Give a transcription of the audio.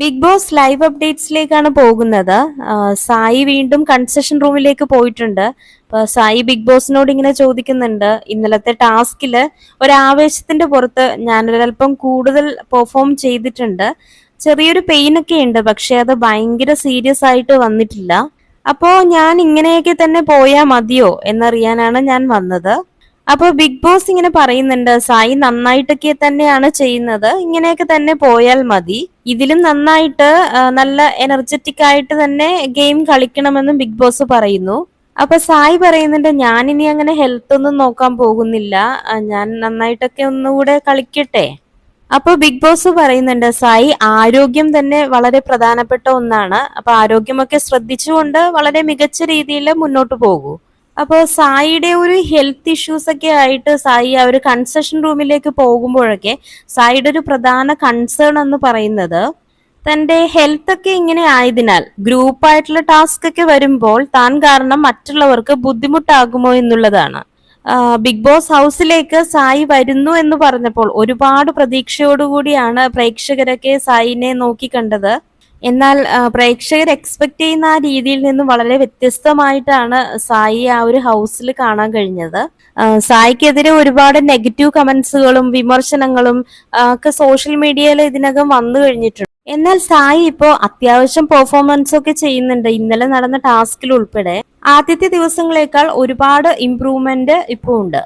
Big boss live അപ്ഡേറ്റ്സിലേക്കാണ് പോകുന്നത്. സായി വീണ്ടും concession റൂമിലേക്ക് പോയിട്ടുണ്ട്. സായി ബിഗ് ബോസിനോട് ഇങ്ങനെ ചോദിക്കുന്നുണ്ട്. ഇന്നലത്തെ ടാസ്കിൽ ഒരാവേശത്തിന്റെ പുറത്ത് ഞാനൊരല്പം കൂടുതൽ പെർഫോം ചെയ്തിട്ടുണ്ട്. ചെറിയൊരു പെയിൻ ഒക്കെ ഉണ്ട് പക്ഷെ അത് ഭയങ്കര സീരിയസ് ആയിട്ട് വന്നിട്ടില്ല. അപ്പോ ഞാൻ ഇങ്ങനെയൊക്കെ തന്നെ പോയാ മതിയോ എന്നറിയാനാണ് ഞാൻ വന്നത്. അപ്പൊ ബിഗ് ബോസ് ഇങ്ങനെ പറയുന്നുണ്ട് സായി നന്നായിട്ടൊക്കെ തന്നെയാണ് ചെയ്യുന്നത്. ഇങ്ങനെയൊക്കെ തന്നെ പോയാൽ മതി. ഇതിലും നന്നായിട്ട് നല്ല എനർജറ്റിക് ആയിട്ട് തന്നെ ഗെയിം കളിക്കണമെന്നും ബിഗ് ബോസ് പറയുന്നു. അപ്പൊ സായി പറയുന്നുണ്ട് ഞാൻ ഇനി അങ്ങനെ ഹെൽത്ത് ഒന്നും നോക്കാൻ പോകുന്നില്ല. ഞാൻ നന്നായിട്ടൊക്കെ ഒന്നുകൂടെ കളിക്കട്ടെ. അപ്പൊ ബിഗ് ബോസ് പറയുന്നുണ്ട് സായി ആരോഗ്യം തന്നെ വളരെ പ്രധാനപ്പെട്ട ഒന്നാണ്. അപ്പൊ ആരോഗ്യമൊക്കെ ശ്രദ്ധിച്ചുകൊണ്ട് വളരെ മികച്ച രീതിയിൽ മുന്നോട്ട് പോകൂ. അപ്പോൾ സായിയുടെ ഒരു ഹെൽത്ത് ഇഷ്യൂസ് ഒക്കെ ആയിട്ട് സായി ആ ഒരു കൺസെഷൻ റൂമിലേക്ക് പോകുമ്പോഴൊക്കെ സായിയുടെ ഒരു പ്രധാന കൺസേൺ എന്ന് പറയുന്നത് തന്റെ ഹെൽത്ത് ഒക്കെ ഇങ്ങനെ ആയതിനാൽ ഗ്രൂപ്പായിട്ടുള്ള ടാസ്ക് ഒക്കെ വരുമ്പോൾ താൻ കാരണം മറ്റുള്ളവർക്ക് ബുദ്ധിമുട്ടാകുമോ എന്നുള്ളതാണ്. ബിഗ് ബോസ് ഹൗസിലേക്ക് സായി വരുന്നു എന്ന് പറഞ്ഞപ്പോൾ ഒരുപാട് പ്രതീക്ഷയോടുകൂടിയാണ് പ്രേക്ഷകരൊക്കെ സായിനെ നോക്കിക്കണ്ടത് എന്നാൽ പ്രേക്ഷകർ എക്സ്പെക്ട് ചെയ്യുന്ന ആ രീതിയിൽ നിന്ന് വളരെ വ്യത്യസ്തമായിട്ടാണ് സായി ആ ഒരു ഹൗസിൽ കാണാൻ കഴിഞ്ഞത്. സായിക്കെതിരെ ഒരുപാട് നെഗറ്റീവ് കമന്റ്സുകളും വിമർശനങ്ങളും ഒക്കെ സോഷ്യൽ മീഡിയയിൽ ഇതിനകം വന്നു കഴിഞ്ഞിട്ടുണ്ട്. എന്നാൽ സായി ഇപ്പോ അത്യാവശ്യം പെർഫോമൻസ് ഒക്കെ ചെയ്യുന്നുണ്ട്. ഇന്നലെ നടന്ന ടാസ്കിൽ ഉൾപ്പെടെ ആദ്യത്തെ ദിവസങ്ങളേക്കാൾ ഒരുപാട് ഇംപ്രൂവ്മെന്റ് ഇപ്പോൾ ഉണ്ട്.